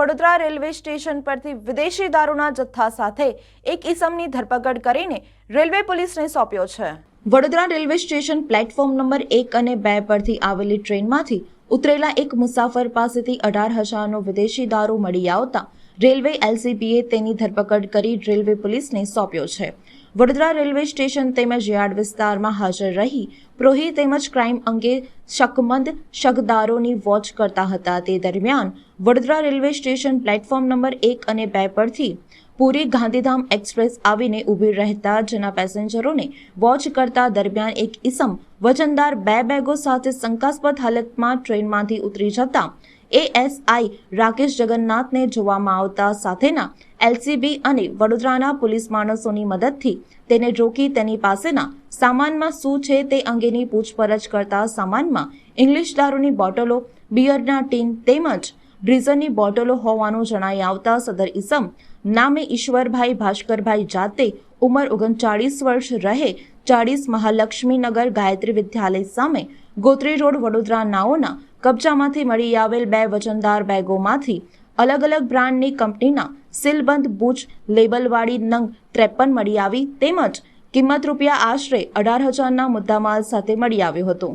Vadodara railway station પરથી વિદેશી દારૂના જથ્થા સાથે એક ઇસમની ધરપકડ કરીને રેલવે પોલીસને સોંપ્યો છે. Vadodara railway station platform number એક અને બે પરથી આવેલી ટ્રેનમાંથી ઉતરેલા એક મુસાફર પાસેથી અઢાર હજારનો વિદેશી દારૂ મળી આવતા રેલવે એલસીબીએ તેની ધરપકડ કરી રેલવે પોલીસને સોંપ્યો છે. વડોદરા રેલવે સ્ટેશન તેમજ યાર્ડ વિસ્તારમાં હાજર રહી પ્રોહી તેમજ ક્રાઇમ અંગે શકમંદ શકદારોની વોચ કરતા હતા. તે દરમિયાન Vadodara railway station platform number એક અને બે પરથી પુરી ગાંધીધામ એક્સપ્રેસ આવીને ઊભી રહેતા જેના પેસેન્જરોને વોચ કરતા દરમિયાન એક ઇસમ વજનદાર બે બેગો સાથે શંકાસ્પદ હાલતમાં ટ્રેનમાંથી ઉતરી જતા એએસઆઈ રાકેશ જગન્નાથને જોવામાં આવતા સાથેના એલસીબી અને વડોદરાના પોલીસ માણસોની મદદથી તેને રોકી તેની પાસેના સામાનમાં શું છે તે અંગેની પૂછપરછ કરતા સામાનમાં ઇંગ્લિશ દારૂની બોટલો, બિયરના ટીન તેમજ બ્રીઝરની બોટલો હોવાનું જણાઈ આવતા સદર ઈસમ નામે ઈશ્વરભાઈ ભાસ્કરભાઈ જાતે ઉંમર ઓગણચાળીસ વર્ષ રહે ચાળીસ મહાલક્ષ્મીનગર ગાયત્રી વિદ્યાલય સામે ગોત્રી રોડ વડોદરા નાઓના કબજામાંથી મળી આવેલ બે વજનદાર બેગોમાંથી અલગ અલગ બ્રાન્ડની કંપનીના સીલબંધ બૂચ લેબલવાળી નંગ ત્રેપન મળી આવી, તેમજ કિંમત રૂપિયા આશરે અઢાર હજારના મુદ્દામાલ સાથે મળી આવ્યો હતો.